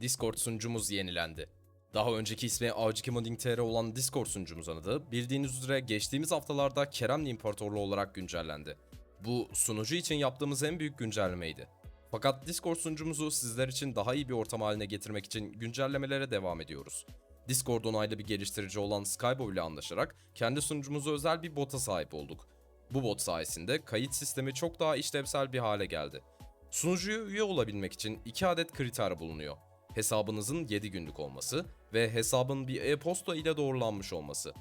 Discord sunucumuz yenilendi. Daha önceki ismi Avcı Modding TR olan Discord sunucumuzun adı bildiğiniz üzere geçtiğimiz haftalarda Keremli İmparatorluğu olarak güncellendi. Bu sunucu için yaptığımız en büyük güncellemeydi. Fakat Discord sunucumuzu sizler için daha iyi bir ortam haline getirmek için güncellemelere devam ediyoruz. Discord onaylı bir geliştirici olan Skybo ile anlaşarak kendi sunucumuza özel bir bota sahip olduk. Bu bot sayesinde kayıt sistemi çok daha işlevsel bir hale geldi. Sunucuya üye olabilmek için 2 adet kriter bulunuyor. Hesabınızın 7 günlük olması ve hesabın bir e-posta ile doğrulanmış olması.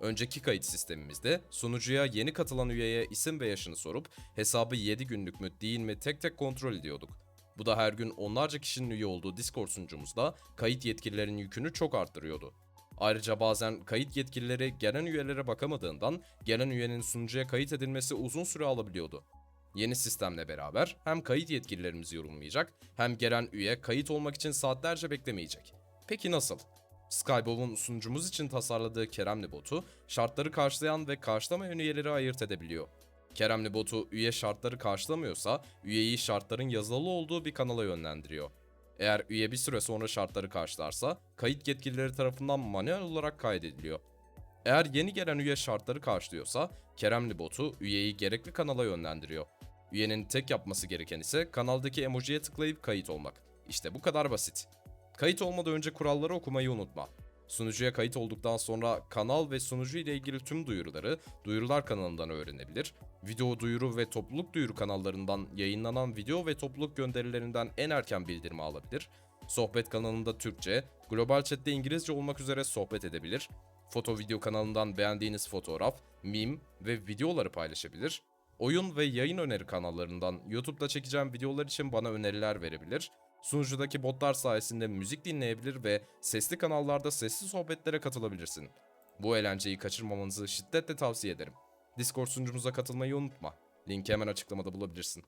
Önceki kayıt sistemimizde sunucuya yeni katılan üyeye isim ve yaşını sorup hesabı 7 günlük mü değil mi tek tek kontrol ediyorduk. Bu da her gün onlarca kişinin üye olduğu Discord sunucumuzda kayıt yetkililerin yükünü çok arttırıyordu. Ayrıca bazen kayıt yetkilileri gelen üyelere bakamadığından gelen üyenin sunucuya kayıt edilmesi uzun süre alabiliyordu. Yeni sistemle beraber hem kayıt yetkililerimiz yorulmayacak hem gelen üye kayıt olmak için saatlerce beklemeyecek. Peki nasıl? Skybob'un sunucumuz için tasarladığı Keremli botu şartları karşılayan ve karşılamayan üyeleri ayırt edebiliyor. Keremli botu üye şartları karşılamıyorsa üyeyi şartların yazılı olduğu bir kanala yönlendiriyor. Eğer üye bir süre sonra şartları karşılarsa kayıt yetkilileri tarafından manuel olarak kaydediliyor. Eğer yeni gelen üye şartları karşılıyorsa Keremli botu üyeyi gerekli kanala yönlendiriyor. Üyenin tek yapması gereken ise kanaldaki emojiye tıklayıp kayıt olmak. İşte bu kadar basit. Kayıt olmadan önce kuralları okumayı unutma. Sunucuya kayıt olduktan sonra kanal ve sunucu ile ilgili tüm duyuruları duyurular kanalından öğrenebilir. Video duyuru ve topluluk duyuru kanallarından yayınlanan video ve topluluk gönderilerinden en erken bildirimi alabilir. Sohbet kanalında Türkçe, global chatte İngilizce olmak üzere sohbet edebilir. Foto video kanalından beğendiğiniz fotoğraf, meme ve videoları paylaşabilir. Oyun ve yayın öneri kanallarından YouTube'da çekeceğim videolar için bana öneriler verebilir. Sunucudaki botlar sayesinde müzik dinleyebilir ve sesli kanallarda sesli sohbetlere katılabilirsin. Bu eğlenceyi kaçırmamanızı şiddetle tavsiye ederim. Discord sunucumuza katılmayı unutma. Linki hemen açıklamada bulabilirsin.